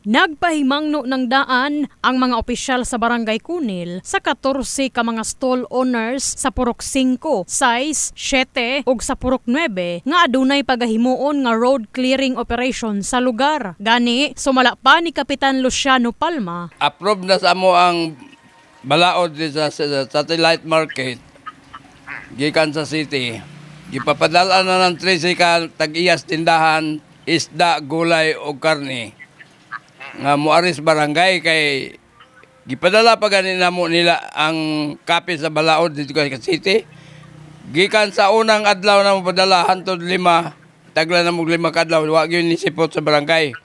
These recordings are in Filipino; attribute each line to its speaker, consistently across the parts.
Speaker 1: Nagpahimangno ng daan ang mga opisyal sa Barangay Kunil sa 14 ka mga stall owners sa Purok 5, size 7 ug sa Purok 9 nga adunay pagahimuon nga road clearing operation sa lugar. Gani, sumala pa ni Kapitan Luciano Palma.
Speaker 2: Approve na sa mo ang balaod sa, sa satellite market gikan sa city. Gipapadala na ng tricycle tag-iyas tindahan isda gulay o karne nga muaris barangay kay gipadala pa ganin na mo nila ang kape sa balaod dito sa city gikan sa unang adlaw na mo padala hantod lima tagla na mo lima kadlaw wa gyud ni sa barangay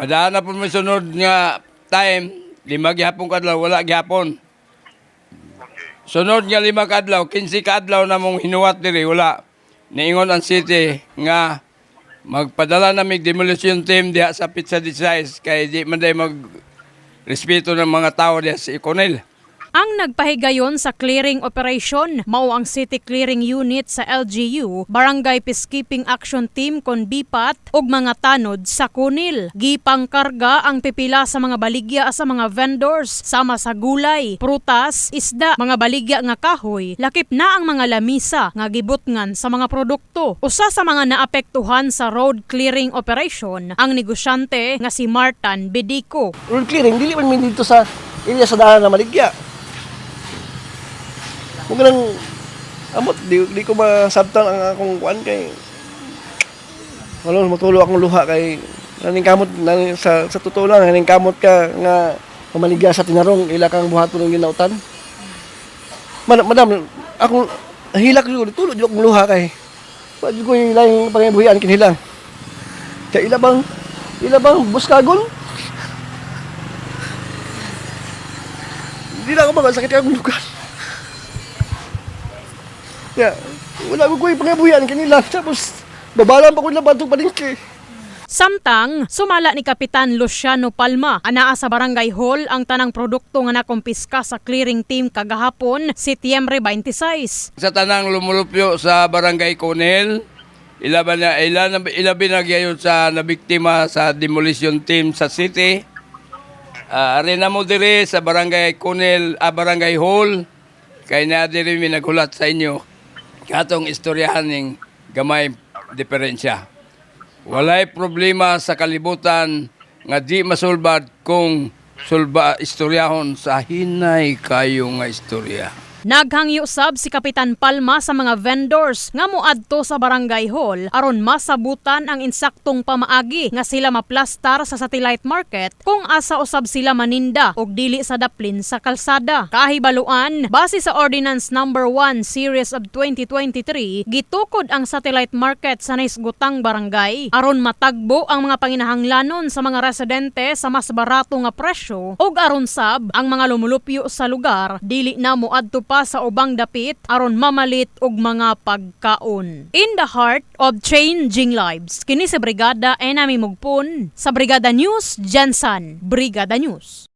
Speaker 2: Madaan na po may sunod nga time, lima gihapon kadlaw, wala gihapon. Sunod nga lima kadlaw, 15 kadlaw na mong hinuwat diri, wala. Niingon ang city nga magpadala na mig demolition team diha sa Pizza Size kay di man day mag respeto ng mga tao diha sa Iconel.
Speaker 1: Ang nagpahigayon sa clearing operation mao ang City Clearing Unit sa LGU, Barangay Peacekeeping Action Team kon BIPAT ug mga tanod sa Kunil. Gipang karga ang pipila sa mga baligya sa mga vendors sama sa gulay, prutas, isda, mga baligya nga kahoy, lakip na ang mga lamisa nga gibutngan sa mga produkto. Usa sa mga naapektuhan sa road clearing operation ang negosyante nga si Martan Bedico.
Speaker 3: road clearing, dili man dito sa area sa daan na maligya. Kung ganang amot, di, di ko masabtan ang akong kuan kay wala matulo akong luha kay naning kamot naning, sa sa totoo lang naning kamot ka nga mamaligya sa tinarong ila kang buhaton ng ginautan. Man, madam, ako hilak ko tulo jud akong luha kay jud ko ilang pangibuhian kinila. Kay ila bang ila bang buskagon? Hindi na ako makasakit akong lugar. Ya, wala ko ko'y pangabuyan kanila. Tapos, babalan pa ko na bantong palingki.
Speaker 1: Samtang, sumala ni Kapitan Luciano Palma, anaa sa Barangay Hall ang tanang produkto nga nakumpiska sa clearing team kagahapon, Setyembre 26.
Speaker 2: Sa tanang lumulupyo sa Barangay Conel, ilaban na ilan ilabi na gayon sa nabiktima sa demolition team sa city. Uh, arena mo dire sa Barangay Conel, ah, Barangay Hall. Kay na dire mi naghulat sa inyo. Katong istoryahan ning gamay diferensya. Walay problema sa kalibutan nga di masulbad kung sulba istoryahon sa hinay kayo nga istorya.
Speaker 1: Naghangyo sab si Kapitan Palma sa mga vendors nga moadto sa Barangay Hall aron masabutan ang insaktong pamaagi nga sila maplastar sa satellite market kung asa usab sila maninda og dili sa daplin sa kalsada. Kahibaluan, base sa Ordinance Number 1 Series of 2023, gitukod ang satellite market sa naisgutang barangay aron matagbo ang mga panginahanglanon sa mga residente sa mas barato nga presyo ug aron sab ang mga lumulupyo sa lugar dili na moadto pa sa ubang dapit aron mamalit og mga pagkaon. In the heart of changing lives, kini sa Brigada Enami Mugpon sa Brigada News Jansan, Brigada News.